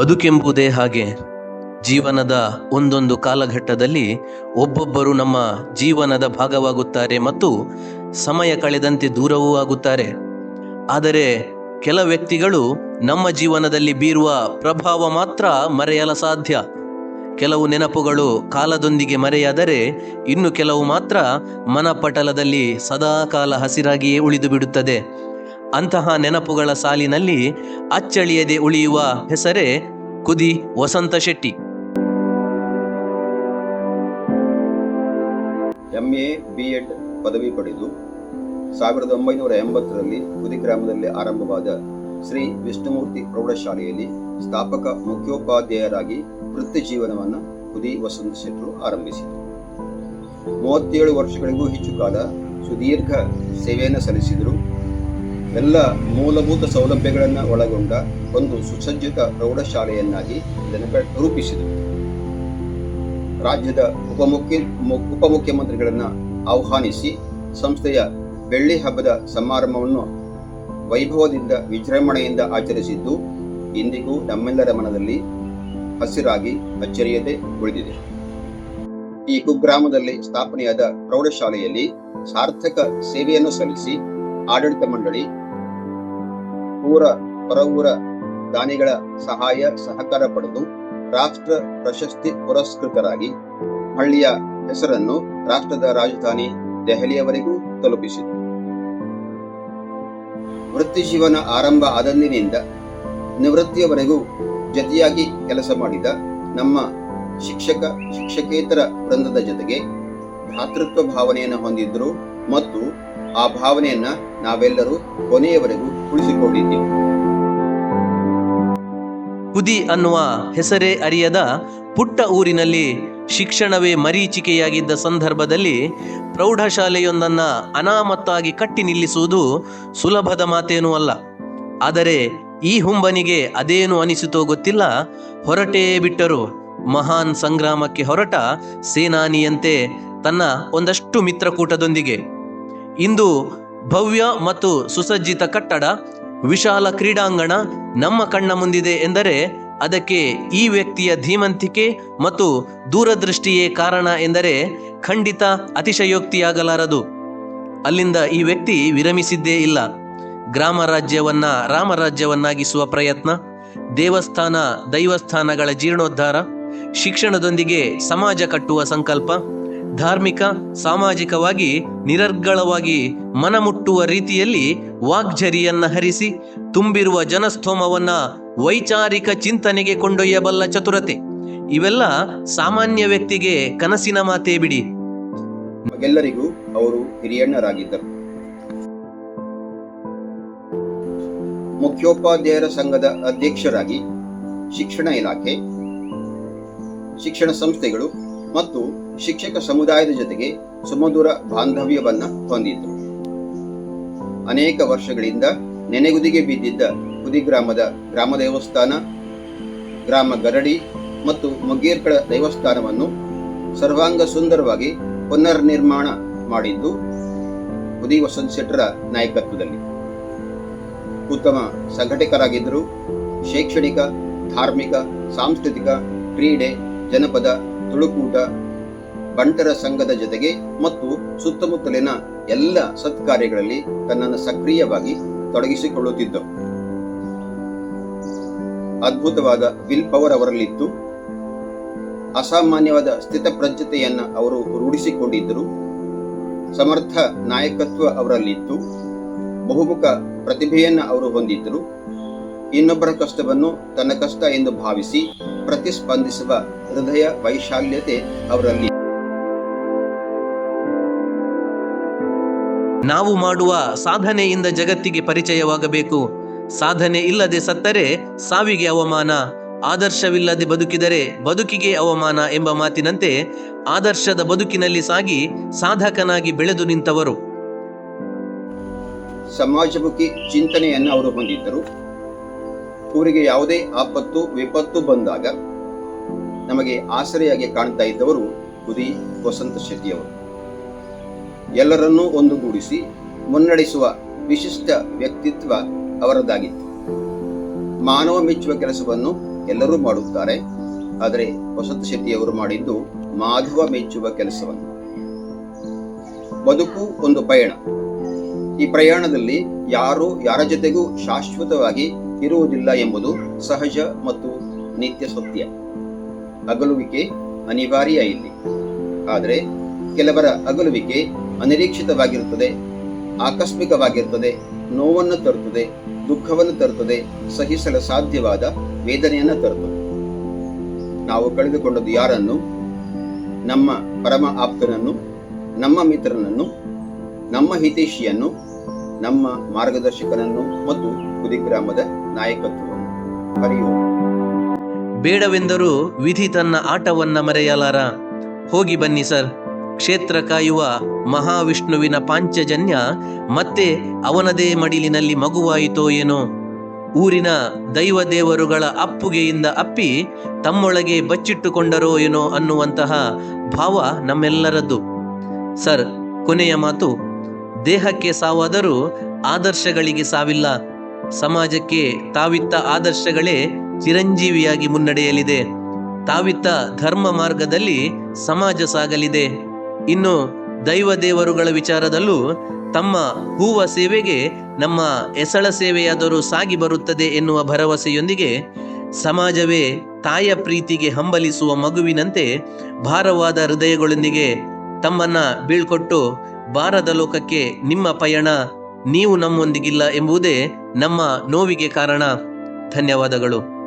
ಬದುಕೆಂಬುದೇ ಹಾಗೆ. ಜೀವನದ ಒಂದೊಂದು ಕಾಲಘಟ್ಟದಲ್ಲಿ ಒಬ್ಬೊಬ್ಬರು ನಮ್ಮ ಜೀವನದ ಭಾಗವಾಗುತ್ತಾರೆ ಮತ್ತು ಸಮಯ ಕಳೆದಂತೆ ದೂರವೂ ಆಗುತ್ತಾರೆ. ಆದರೆ ಕೆಲ ವ್ಯಕ್ತಿಗಳು ನಮ್ಮ ಜೀವನದಲ್ಲಿ ಬೀರುವ ಪ್ರಭಾವ ಮಾತ್ರ ಮರೆಯಲ ಸಾಧ್ಯ. ಕೆಲವು ನೆನಪುಗಳು ಕಾಲದೊಂದಿಗೆ ಮರೆಯಾದರೆ ಇನ್ನು ಕೆಲವು ಮಾತ್ರ ಮನಪಟಲದಲ್ಲಿ ಸದಾಕಾಲ ಹಸಿರಾಗಿಯೇ ಉಳಿದು ಬಿಡುತ್ತದೆ. ಅಂತಹ ನೆನಪುಗಳ ಸಾಲಿನಲ್ಲಿ ಅಚ್ಚಳಿಯದೆ ಉಳಿಯುವ ಹೆಸರೇ Kudi Vasantha Shetty. M A B Ed ಪದವಿ ಪಡೆದು ಸಾವಿರದ ಒಂಬೈನೂರ ಎಂಬತ್ತರಲ್ಲಿ ಕುದಿ ಗ್ರಾಮದಲ್ಲಿ ಆರಂಭವಾದ ಶ್ರೀ ವಿಷ್ಣುಮೂರ್ತಿ ಪ್ರೌಢಶಾಲೆಯಲ್ಲಿ ಸ್ಥಾಪಕ ಮುಖ್ಯೋಪಾಧ್ಯಾಯರಾಗಿ ವೃತ್ತಿ ಜೀವನವನ್ನು ಕುದಿ ವಸಂತ ಶೆಟ್ಟರು ಆರಂಭಿಸಿದರು. ಮೂವತ್ತೇಳು ವರ್ಷಗಳಿಗೂ ಹೆಚ್ಚು ಕಾಲ ಸುದೀರ್ಘ ಸೇವೆಯನ್ನು ಸಲ್ಲಿಸಿದರು. ಎಲ್ಲ ಮೂಲಭೂತ ಸೌಲಭ್ಯಗಳನ್ನು ಒಳಗೊಂಡ ಒಂದು ಸುಸಜ್ಜಿತ ಪ್ರೌಢಶಾಲೆಯನ್ನಾಗಿ ಇದನ್ನು ರೂಪಿಸಿದರು. ರಾಜ್ಯದ ಉಪಮುಖ್ಯ ಉಪಮುಖ್ಯಮಂತ್ರಿಗಳನ್ನು ಆಹ್ವಾನಿಸಿ ಸಂಸ್ಥೆಯ ಬೆಳ್ಳಿ ಹಬ್ಬದ ಸಮಾರಂಭವನ್ನು ವೈಭವದಿಂದ ವಿಜೃಂಭಣೆಯಿಂದ ಆಚರಿಸಿದ್ದು, ಇಂದಿಗೂ ನಮ್ಮೆಲ್ಲರ ಮನದಲ್ಲಿ ಹಸಿರಾಗಿ ಅಚ್ಚರಿಯದೆ ಉಳಿದಿದೆ. ಈ ಕುಗ್ರಾಮದಲ್ಲಿ ಸ್ಥಾಪನೆಯಾದ ಪ್ರೌಢಶಾಲೆಯಲ್ಲಿ ಸಾರ್ಥಕ ಸೇವೆಯನ್ನು ಸಲ್ಲಿಸಿ ಆಡಳಿತ ಮಂಡಳಿ ಊರ ಹೊರಊರ ದಾನಿಗಳ ಸಹಾಯ ಸಹಕಾರ ಪಡೆದು ರಾಷ್ಟ್ರ ಪ್ರಶಸ್ತಿ ಪುರಸ್ಕೃತರಾಗಿ ಹಳ್ಳಿಯ ಹೆಸರನ್ನು ರಾಷ್ಟ್ರದ ರಾಜಧಾನಿ ದೆಹಲಿಯವರೆಗೂ ತಲುಪಿಸಿತು ವೃತ್ತಿ ಜೀವನ ಆರಂಭ ಆದಂದಿನಿಂದ ನಿವೃತ್ತಿಯವರೆಗೂ ಜತೆಯಾಗಿ ಕೆಲಸ ಮಾಡಿದ ನಮ್ಮ ಶಿಕ್ಷಕ, ಶಿಕ್ಷಕೇತರ ವೃಂದದ ಜೊತೆಗೆ ಭಾತೃತ್ವ ಭಾವನೆಯನ್ನು ಹೊಂದಿದ್ರು ಮತ್ತು ಆ ಭಾವನೆಯನ್ನ ನಾವೆಲ್ಲರೂ ಕೊನೆಯವರೆಗೂ ಉಳಿಸಿಕೊಂಡಿದ್ದೆವು. ಕುದಿ ಅನ್ನುವ ಹೆಸರೇ ಅರಿಯದ ಪುಟ್ಟ ಊರಿನಲ್ಲಿ ಶಿಕ್ಷಣವೇ ಮರೀಚಿಕೆಯಾಗಿದ್ದ ಸಂದರ್ಭದಲ್ಲಿ ಪ್ರೌಢಶಾಲೆಯೊಂದನ್ನ ಅನಾಮತ್ತಾಗಿ ಕಟ್ಟಿ ನಿಲ್ಲಿಸುವುದು ಸುಲಭದ ಮಾತೇನೂ ಅಲ್ಲ. ಆದರೆ ಈ ಹುಂಬನಿಗೆ ಅದೇನು ಅನಿಸಿತೋ ಗೊತ್ತಿಲ್ಲ. ಹೊರಟೇ ಬಿಟ್ಟರು. ಮಹಾನ್ ಸಂಗ್ರಾಮಕ್ಕೆ ಹೊರಟ ಸೇನಾನಿಯಂತೆ ತನ್ನ ಒಂದಷ್ಟು ಮಿತ್ರಕೂಟದೊಂದಿಗೆ. ಇಂದು ಭವ್ಯ ಮತ್ತು ಸುಸಜ್ಜಿತ ಕಟ್ಟಡ, ವಿಶಾಲ ಕ್ರೀಡಾಂಗಣ ನಮ್ಮ ಕಣ್ಣ ಮುಂದಿದೆ ಎಂದರೆ ಅದಕ್ಕೆ ಈ ವ್ಯಕ್ತಿಯ ಧೀಮಂತಿಕೆ ಮತ್ತು ದೂರದೃಷ್ಟಿಯೇ ಕಾರಣ ಎಂದರೆ ಖಂಡಿತ ಅತಿಶಯೋಕ್ತಿಯಾಗಲಾರದು. ಅಲ್ಲಿಂದ ಈ ವ್ಯಕ್ತಿ ವಿರಮಿಸಿದ್ದೇ ಇಲ್ಲ. ಗ್ರಾಮ ರಾಜ್ಯವನ್ನ ರಾಮರಾಜ್ಯವನ್ನಾಗಿಸುವ ಪ್ರಯತ್ನ, ದೇವಸ್ಥಾನ, ದೈವಸ್ಥಾನಗಳ ಜೀರ್ಣೋದ್ಧಾರ, ಶಿಕ್ಷಣದೊಂದಿಗೆ ಸಮಾಜ ಕಟ್ಟುವ ಸಂಕಲ್ಪ ಧಾರ್ಮಿಕ, ಸಾಮಾಜಿಕವಾಗಿ ನಿರರ್ಗಳವಾಗಿ ಮನಮುಟ್ಟುವ ರೀತಿಯಲ್ಲಿ ವಾಗ್ಝರಿಯನ್ನ ಹರಿಸಿ ತುಂಬಿರುವ ಜನಸ್ತೋಮವನ್ನ ವೈಚಾರಿಕ ಚಿಂತನೆಗೆ ಕೊಂಡೊಯ್ಯಬಲ್ಲ ಚತುರತೆ. ಇವೆಲ್ಲ ಸಾಮಾನ್ಯ ವ್ಯಕ್ತಿಗೆ ಕನಸಿನ ಮಾತೇ ಬಿಡಿ. ನಮಗೆಲ್ಲರಿಗೂ ಅವರು ಹಿರಿಯಣ್ಣರಾಗಿದ್ದರು. ಮುಖ್ಯೋಪಾಧ್ಯಾಯರ ಸಂಘದ ಅಧ್ಯಕ್ಷರಾಗಿ ಶಿಕ್ಷಣ ಇಲಾಖೆ, ಶಿಕ್ಷಣ ಸಂಸ್ಥೆಗಳು ಮತ್ತು ಶಿಕ್ಷಕ ಸಮುದಾಯದ ಜೊತೆಗೆ ಸುಮಧುರ ಬಾಂಧವ್ಯವನ್ನ ಹೊಂದಿದ್ದರು ಅನೇಕ ವರ್ಷಗಳಿಂದ ನೆನೆಗುದಿಗೆ ಬಿದ್ದಿದ್ದ ಕುದಿಗ್ರಾಮದ ಗ್ರಾಮ ದೇವಸ್ಥಾನ, ಗ್ರಾಮ ಗರಡಿ ಮತ್ತು ಮುಗ್ಗೇರ್ಕಳ ದೇವಸ್ಥಾನವನ್ನು ಸರ್ವಾಂಗ ಸುಂದರವಾಗಿ ಪುನರ್ನಿರ್ಮಾಣ ಮಾಡಿದ್ದು ಕುದಿ ವಸಂತ ಶೆಟ್ಟರ ನಾಯಕತ್ವದಲ್ಲಿ. ಉತ್ತಮ ಸಂಘಟಕರಾಗಿದ್ದರು. ಶೈಕ್ಷಣಿಕ, ಧಾರ್ಮಿಕ, ಸಾಂಸ್ಕೃತಿಕ, ಕ್ರೀಡೆ, ಜನಪದ, ತುಳುಕೂಟ ಬಂಟರ ಸಂಘದ ಜೊತೆಗೆ ಮತ್ತು ಸುತ್ತಮುತ್ತಲಿನ ಎಲ್ಲ ಸತ್ಕಾರ್ಯಗಳಲ್ಲಿ ತನ್ನನ್ನು ಸಕ್ರಿಯವಾಗಿ ತೊಡಗಿಸಿಕೊಳ್ಳುತ್ತಿದ್ದ ಅದ್ಭುತವಾದ ವಿಲ್ ಪವರ್ ಅವರಲ್ಲಿತ್ತು. ಅಸಾಮಾನ್ಯವಾದ ಸ್ಥಿತಪ್ರಜ್ಞತೆಯನ್ನು ಅವರು ರೂಢಿಸಿಕೊಂಡಿದ್ದರು. ಸಮರ್ಥ ನಾಯಕತ್ವ ಅವರಲ್ಲಿತ್ತು. ಬಹುಮುಖ ಪ್ರತಿಭೆಯನ್ನು ಅವರು ಹೊಂದಿದ್ದರು. ಇನ್ನೊಬ್ಬರ ಕಷ್ಟವನ್ನು ತನ್ನ ಕಷ್ಟ ಎಂದು ಭಾವಿಸಿ ಪ್ರತಿಸ್ಪಂದಿಸುವ ಹೃದಯ ವೈಶಾಲ್ಯತೆ ಅವರಲ್ಲಿ ನಾವು ಮಾಡುವ ಸಾಧನೆಯಿಂದ ಜಗತ್ತಿಗೆ ಪರಿಚಯವಾಗಬೇಕು. ಸಾಧನೆ ಇಲ್ಲದೆ ಸತ್ತರೆ ಸಾವಿಗೆ ಅವಮಾನ. ಆದರ್ಶವಿಲ್ಲದೆ ಬದುಕಿದರೆ ಬದುಕಿಗೆ ಅವಮಾನ ಎಂಬ ಮಾತಿನಂತೆ ಆದರ್ಶದ ಬದುಕಿನಲ್ಲಿ ಸಾಗಿ ಸಾಧಕನಾಗಿ ಬೆಳೆದು ನಿಂತವರು. ಸಮಾಜಮುಖಿ ಚಿಂತನೆಯನ್ನು ಅವರು ಹೊಂದಿದ್ದರು. ಊರಿಗೆ ಯಾವುದೇ ಆಪತ್ತು, ವಿಪತ್ತು ಬಂದಾಗ ನಮಗೆ ಆಸರೆಯಾಗಿ ಕಾಣ್ತಾ ಇದ್ದವರು ಕುದಿ ವಸಂತ ಶೆಟ್ಟಿಯವರು. ಎಲ್ಲರನ್ನೂ ಒಂದುಗೂಡಿಸಿ ಮುನ್ನಡೆಸುವ ವಿಶಿಷ್ಟ ವ್ಯಕ್ತಿತ್ವ ಅವರದ್ದಾಗಿತ್ತು ಮಾನವ ಮೆಚ್ಚುವ ಕೆಲಸವನ್ನು ಎಲ್ಲರೂ ಮಾಡುತ್ತಾರೆ. ಆದರೆ ವಸಂತ ಶೆಟ್ಟಿಯವರು ಮಾಡಿದ್ದು ಮಾಧವ ಮೆಚ್ಚುವ ಕೆಲಸವನ್ನು. ಬದುಕು ಒಂದು ಪಯಣ. ಈ ಪ್ರಯಾಣದಲ್ಲಿ ಯಾರು ಯಾರ ಜೊತೆಗೂ ಶಾಶ್ವತವಾಗಿ ಇರುವುದಿಲ್ಲ ಎಂಬುದು ಸಹಜ ಮತ್ತು ನಿತ್ಯ ಸತ್ಯ. ಅಗಲುವಿಕೆ ಅನಿವಾರ್ಯ ಇಲ್ಲಿ. ಆದರೆ ಕೆಲವರ ಅಗಲುವಿಕೆ ಅನಿರೀಕ್ಷಿತವಾಗಿರುತ್ತದೆ, ಆಕಸ್ಮಿಕವಾಗಿರುತ್ತದೆ, ನೋವನ್ನು ತರುತ್ತದೆ, ದುಃಖವನ್ನು ತರುತ್ತದೆ, ಸಹಿಸಲು ಸಾಧ್ಯವಾದ ವೇದನೆಯನ್ನು ತರುತ್ತದೆ. ನಾವು ಕಳೆದುಕೊಂಡದ್ದು ಯಾರನ್ನು? ನಮ್ಮ ಪರಮ ಆಪ್ತನನ್ನು, ನಮ್ಮ ಮಿತ್ರನನ್ನು, ನಮ್ಮ ಹಿತೈಷಿಯನ್ನು, ನಮ್ಮ ಮಾರ್ಗದರ್ಶಕನನ್ನು ಮತ್ತು ಕುದಿಗ್ರಾಮದ ನಾಯಕತ್ವವನ್ನು. ಹರಿಯೋಣ ಬೇಡವೆಂದರೂ ವಿಧಿ ತನ್ನ ಆಟವನ್ನ ಮರೆಯಲಾರ. ಹೋಗಿ ಬನ್ನಿ ಸರ್. ಕ್ಷೇತ್ರ ಕಾಯುವ ಮಹಾವಿಷ್ಣುವಿನ ಪಾಂಚಜನ್ಯ ಮತ್ತೆ ಅವನದೇ ಮಡಿಲಿನಲ್ಲಿ ಮಗುವಾಯಿತೋ ಏನೋ? ಊರಿನ ದೈವ ದೇವರುಗಳ ಅಪ್ಪುಗೆಯಿಂದ ಅಪ್ಪಿ ತಮ್ಮೊಳಗೆ ಬಚ್ಚಿಟ್ಟುಕೊಂಡರೋ ಏನೋ ಅನ್ನುವಂತಹ ಭಾವ ನಮ್ಮೆಲ್ಲರದ್ದು. ಸರ್, ಕೊನೆಯ ಮಾತು. ದೇಹಕ್ಕೆ ಸಾವಾದರೂ ಆದರ್ಶಗಳಿಗೆ ಸಾವಿಲ್ಲ. ಸಮಾಜಕ್ಕೆ ತಾವಿತ್ತ ಆದರ್ಶಗಳೇ ಚಿರಂಜೀವಿಯಾಗಿ ಮುನ್ನಡೆಯಲಿದೆ. ತಾವಿತ್ತ ಧರ್ಮ ಮಾರ್ಗದಲ್ಲಿ ಸಮಾಜ ಸಾಗಲಿದೆ. ಇನ್ನು ದೈವ ದೇವರುಗಳ ವಿಚಾರದಲ್ಲೂ ತಮ್ಮ ಹೂವ ಸೇವೆಗೆ ನಮ್ಮ ಎಸಳ ಸೇವೆಯಾದರೂ ಸಾಗಿ ಬರುತ್ತದೆ ಎನ್ನುವ ಭರವಸೆಯೊಂದಿಗೆ ಸಮಾಜವೇ ತಾಯ ಪ್ರೀತಿಗೆ ಹಂಬಲಿಸುವ ಮಗುವಿನಂತೆ ಭಾರವಾದ ಹೃದಯಗಳೊಂದಿಗೆ ತಮ್ಮನ್ನ ಬೀಳ್ಕೊಟ್ಟು ಬಾರದ ಲೋಕಕ್ಕೆ ನಿಮ್ಮ ಪಯಣ, ನೀವು ನಮ್ಮೊಂದಿಗಿಲ್ಲ ಎಂಬುದೇ ನಮ್ಮ ನೋವಿಗೆ ಕಾರಣ. ಧನ್ಯವಾದಗಳು.